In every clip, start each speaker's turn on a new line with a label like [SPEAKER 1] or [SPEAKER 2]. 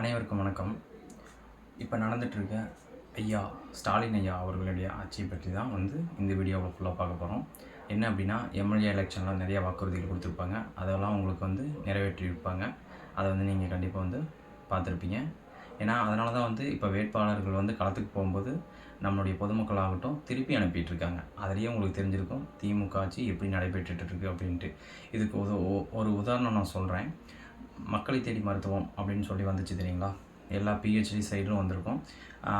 [SPEAKER 1] அனைவருக்கும் வணக்கம். இப்போ நடந்துகிட்ருக்க ஐயா ஸ்டாலின் ஐயா அவர்களுடைய ஆட்சியை பற்றி தான் வந்து இந்த வீடியோவில் ஃபுல்லாக பார்க்க போகிறோம் என்ன அப்படின்னா எம்எல்ஏ எலெக்ஷனில் நிறைய வாக்குறுதிகள் கொடுத்துருப்பாங்க. அதெல்லாம் உங்களுக்கு வந்து நிறைவேற்றியிருப்பாங்க. அதை வந்து நீங்கள் கண்டிப்பாக வந்து பார்த்துருப்பீங்க. ஏன்னா அதனால தான் வந்து இப்போ வேட்பாளர்கள் வந்து களத்துக்கு போகும்போது நம்மளுடைய பொதுமக்களாகட்டும் திருப்பி அனுப்பிட்டு இருக்காங்க அதுலேயே உங்களுக்கு தெரிஞ்சிருக்கும் திமுக ஆட்சி எப்படி நடைபெற்றுட்டு இருக்கு அப்படின்ட்டு. இதுக்கு ஒரு ஒரு உதாரணம் நான் சொல்கிறேன் மக்களை தேடி மருத்துவம் அப்படின்னு சொல்லி வந்துச்சு தெரியுங்களா? எல்லா பிஹெச்டி சைடும் வந்திருக்கும்.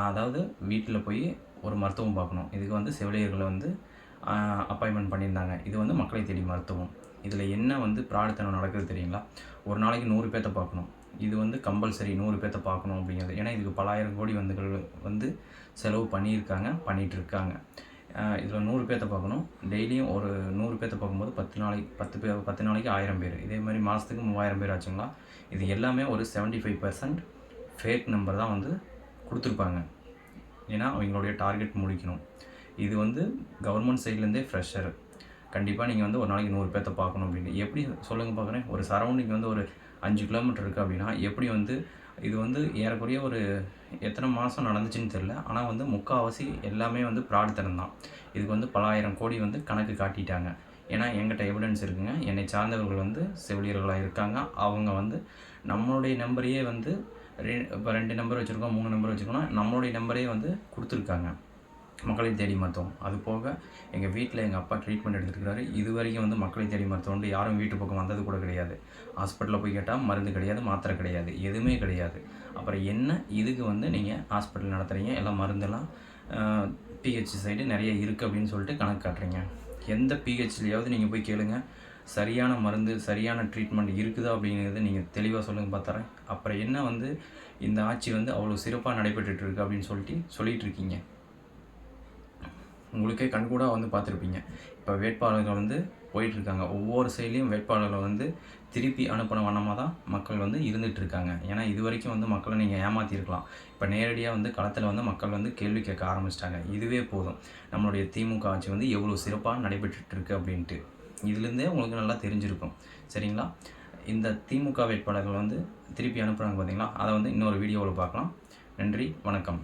[SPEAKER 1] அதாவது வீட்டில் போய் ஒரு மருத்துவம் பார்க்கணும். இதுக்கு வந்து செவிலியர்களை வந்து அப்பாயின்மெண்ட் பண்ணியிருந்தாங்க. இது வந்து மக்களை தேடி மருத்துவம். இதில் என்ன வந்து பிரார்த்தனை நடக்குது தெரியுங்களா? ஒரு நாளைக்கு நூறு பேர்த்த பார்க்கணும். இது வந்து கம்பல்சரி நூறு பேர்த்த பார்க்கணும் அப்படிங்கிறது. ஏன்னா இதுக்கு பலாயிரம் கோடி வந்துகள் வந்து செலவு பண்ணியிருக்காங்க பண்ணிகிட்டு இருக்காங்க. இதில் நூறு பேர்த்த பார்க்கணும். டெய்லியும் ஒரு நூறு பேர்த்த பார்க்கும்போது பத்து நாளைக்கு பத்து பேர் பத்து நாளைக்கு ஆயிரம் பேர். இதே மாதிரி மாதத்துக்கு மூவாயிரம் பேர் ஆச்சுங்களா? இது எல்லாமே ஒரு seventy five percent fake number தான் வந்து கொடுத்துருப்பாங்க. ஏன்னா அவங்களுடைய டார்கெட் முடிக்கணும். இது வந்து கவர்மெண்ட் சைட்லேருந்தே ஃப்ரெஷர் கண்டிப்பாக நீங்கள் வந்து ஒரு நாளைக்கு நூறு பேர்த்த பார்க்கணும் அப்படின்னு. எப்படி சொல்லுங்கள் பார்க்குறேன் ஒரு சரௌண்டிங் வந்து ஒரு அஞ்சு கிலோமீட்டர் இருக்குது அப்படின்னா எப்படி வந்து இது வந்து ஏறக்குறைய ஒரு எத்தனை மாதம் நடந்துச்சுன்னு தெரில ஆனால் வந்து முக்கால்வாசி எல்லாமே வந்து பிரார்த்தனம் தான். இதுக்கு வந்து பலாயிரம் கோடி வந்து கணக்கு காட்டிட்டாங்க. ஏன்னா எங்கிட்ட எவிடன்ஸ் இருக்குங்க. என்னை சார்ந்தவர்கள் வந்து செவிலியர்களாக இருக்காங்க. அவங்க வந்து நம்மளுடைய நம்பரையே வந்து ரெ இப்போ ரெண்டு நம்பர் வச்சுருக்கோம் மூணு நம்பர் வச்சுருக்கோம்னா நம்மளுடைய நம்பரே வந்து கொடுத்துருக்காங்க. மக்களை தேடி மருத்துவம். அது போக எங்கள் வீட்டில் எங்கள் அப்பா ட்ரீட்மெண்ட் எடுத்துருக்காரு இது வரைக்கும் வந்து மக்களை தேடி மருத்துவம்னு யாரும் வீட்டு பக்கம் வந்தது கூட கிடையாது. ஹாஸ்பிட்டலில் போய் கேட்டால் மருந்து கிடையாது மாத்திரை கிடையாது. எதுவுமே கிடையாது. அப்புறம் என்ன இதுக்கு வந்து நீங்கள் ஹாஸ்பிட்டல் நடத்துகிறீங்க எல்லாம் மருந்தெல்லாம் பிஹெச் சைடு நிறைய இருக்குது அப்படின்னு சொல்லிட்டு கணக்கு காட்டுறீங்க. எந்த பிஹெச்லேயாவது நீங்கள் போய் கேளுங்க. சரியான மருந்து சரியான ட்ரீட்மெண்ட் இருக்குதா அப்படிங்கிறத நீங்கள் தெளிவாக சொல்லுங்கள் பார்த்துறேன் அப்புறம் என்ன வந்து இந்த ஆட்சி வந்து அவ்வளோ சிறப்பாக நடைபெற்றுட்டு இருக்கு அப்படின்னு சொல்லிட்டு சொல்லிகிட்டு இருக்கீங்க. உங்களுக்கே கண்கூடாக வந்து பார்த்துருப்பீங்க. இப்போ வேட்பாளர்கள் வந்து போயிட்டுருக்காங்க. ஒவ்வொரு சைட்லேயும் வேட்பாளர்களை வந்து திருப்பி அனுப்பின வண்ணமாக தான் மக்கள் வந்து இருந்துகிட்டு இருக்காங்க ஏன்னா இது வரைக்கும் வந்து மக்களை நீங்கள் ஏமாற்றிருக்கலாம் இப்போ நேரடியாக வந்து களத்தில் வந்து மக்கள் வந்து கேள்வி கேட்க ஆரம்பிச்சிட்டாங்க. இதுவே போதும். நம்மளுடைய திமுக ஆட்சி வந்து எவ்வளோ சிறப்பாக நடைபெற்றுட்டுருக்கு அப்படின்ட்டு. இதுலேருந்தே உங்களுக்கு நல்லா தெரிஞ்சிருக்கும். சரிங்களா? இந்த திமுக வேட்பாளர்கள் வந்து திருப்பி அனுப்புகிறாங்க பார்த்தீங்களா அதை வந்து இன்னொரு வீடியோவில் பார்க்கலாம். நன்றி வணக்கம்.